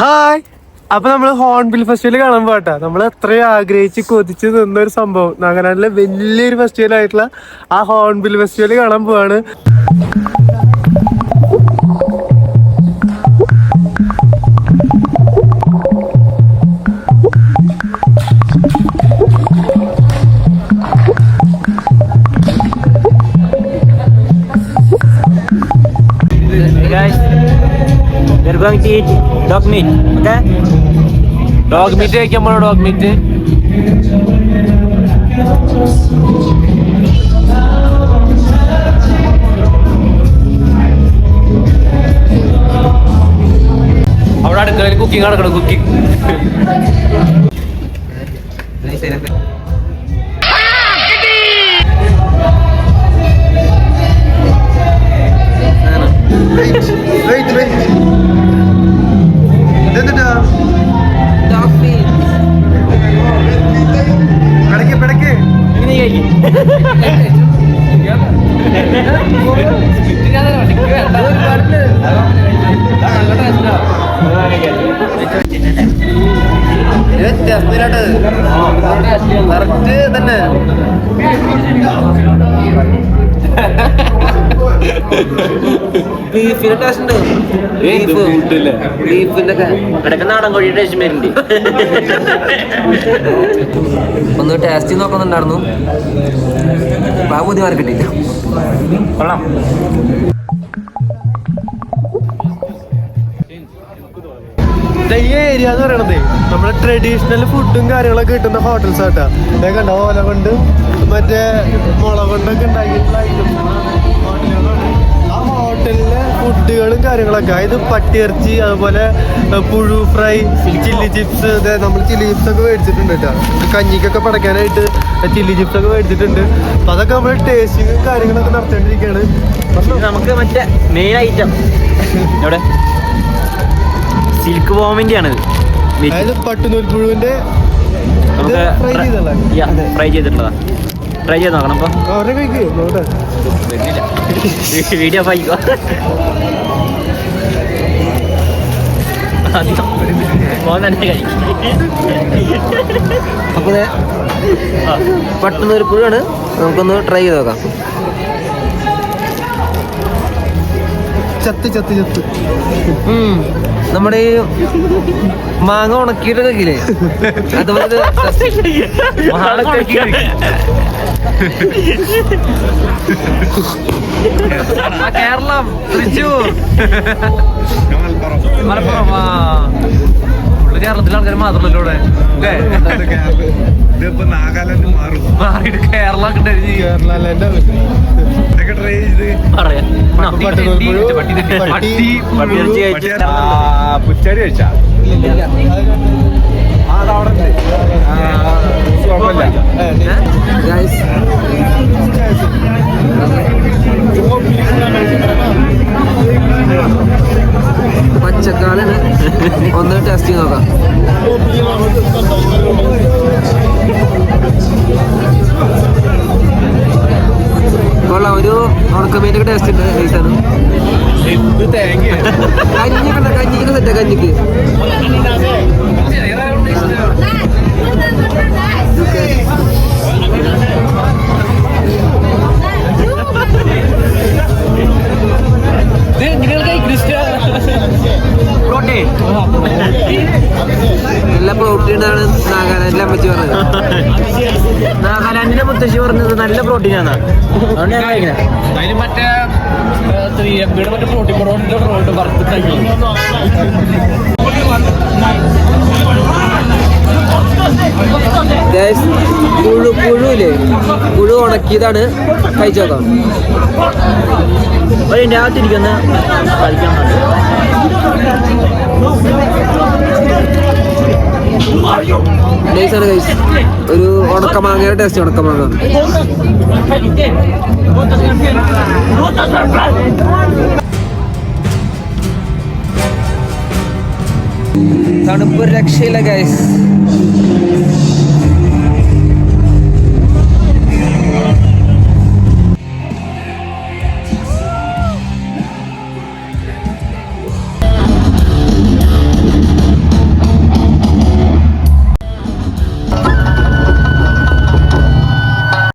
Hi. അപ്പൊ നമ്മൾ hornbill festival കാണാൻ പോട്ടെ നമ്മൾ എത്രയും ആഗ്രഹിച്ച് കൊതിച്ച് നിന്ന ഒരു സംഭവം. നാഗനാട്ടിലെ വലിയൊരു ഫെസ്റ്റിവൽ ആയിട്ടുള്ള ആ ഹോൺബിൽ ഫെസ്റ്റിവൽ കാണാൻ പോവാണ്. guys, we're going to eat dog meat, okay? Dog meat കഴിക്കാൻ പോണോ ഡോഗ് മീറ്റ് അവിടെ അടുക്കളയിൽ കുക്കിംഗ് നടക്കണം കുക്കിംഗ് നീ കഴിക്കും നല്ല ടേസ്റ്റാ കറക്റ്റ് തന്നെ. ബീഫിന്റെ ടേസ്റ്റ് ഉണ്ട്. ബീഫിന്റെ ഇടയ്ക്ക് നാടൻ കോഴിയുടെ ടേസ്റ്റ് വരുന്നുണ്ട്. ഒന്ന് ടേസ്റ്റ് നോക്കുന്നുണ്ടായിരുന്നു. ആ ബുദ്ധിമാർ കിട്ടിയില്ല കൊള്ളാം. ഏരിയ എന്ന് പറയണത് നമ്മുടെ ട്രഡീഷണൽ ഫുഡും കാര്യങ്ങളൊക്കെ കിട്ടുന്ന ഹോട്ടൽസ് ആട്ടാ ഇതൊക്കെ കണ്ട ഓല കൊണ്ട് മറ്റേ മുള കൊണ്ടൊക്കെ ഉണ്ടാക്കിയിട്ടുള്ള ആ ഹോട്ടലിലെ ഫുഡുകളും കാര്യങ്ങളൊക്കെ. അതായത് പട്ടിയിറച്ചി അതുപോലെ പുഴു ഫ്രൈ ചില്ലി ചിപ്സ് അതായത് നമ്മൾ ചില്ലി ചിപ്സ് ഒക്കെ മേടിച്ചിട്ടുണ്ട് കേട്ടോ. കഞ്ഞിക്കൊക്കെ പടക്കാനായിട്ട് ചില്ലി ചിപ്സ് ഒക്കെ മേടിച്ചിട്ടുണ്ട്. അപ്പൊ അതൊക്കെ നമ്മൾ ടേസ്റ്റിങ്ങും കാര്യങ്ങളൊക്കെ നടത്തേണ്ടിയിരിക്കുകയാണ് നമുക്ക് മറ്റേ മെയിൻ ഐറ്റം സിൽക്ക് ബോമിന്റെ ആണ്. പട്ടുനൂൽപ്പുഴുവിന്റെ ഫ്രൈ ചെയ്തിട്ടുള്ളതാ. ട്രൈ ചെയ്ത് നോക്കണം അപ്പൊ വീഡിയോ പായിക്കോ അപ്പൊ പെട്ടെന്ന് ഒരു പുഴയാണ് നമുക്കൊന്ന് ട്രൈ ചെയ്ത് നോക്കാം. ചത്ത് ചത്ത് ചത്ത്. നമ്മുടെ ഈ മാങ്ങ ഉണക്കിയിട്ട് കഴിക്കില്ലേ അതുപോലെ കേരളം തൃശ്ശൂർ. മലപ്പുറം ആ. കേരളത്തിലെ ആൾക്കാർ മാത്രമല്ലോ ഇവിടെ? നാഗാലാൻഡ് മാറും മാറിയിട്ട് കേരളം കിട്ടുന്നത് ഇറച്ചി കഴിച്ചു പച്ചക്കാലാണ് ഒന്ന് ടെസ്റ്റ് ചെയ്ത് നോക്കാം. ഉണക്കമീന്റെ ടേസ്റ്റ് ഉണ്ട് നൈസാണ് കഞ്ഞിക്കണ്ട കഞ്ഞിക്ക് സെറ്റാ കഞ്ഞിക്ക്. പ്രോട്ടീൻ ആണ് നാഗാലാൻഡിലെ അമ്മച്ചി പറഞ്ഞത്. നാഗാലാൻഡിന്റെ മുത്തശ്ശി പറഞ്ഞത് നല്ല പ്രോട്ടീൻ ആണ് അതുകൊണ്ട് ഞാൻ അതിന് മറ്റേ മറ്റേ പ്രോട്ടീൻ പൊറോട്ടിന്റെ പൊറോട്ട് വറുത്ത് കഴിക്കും Guys, പുഴു പുഴുല്ലേ പുഴു ഉണക്കിയതാണ് കഴിച്ചോക്കാം. അതിന്റെ അകത്തിരിക്കുന്ന കളിക്കാൻ നൈസാണ് ഗൈസ് ഒരു ഉണക്കമാങ്ങയുടെ ടേസ്റ്റ് ഉണക്കമാങ്ങ. തണുപ്പ് രക്ഷയില്ല ഗൈസ്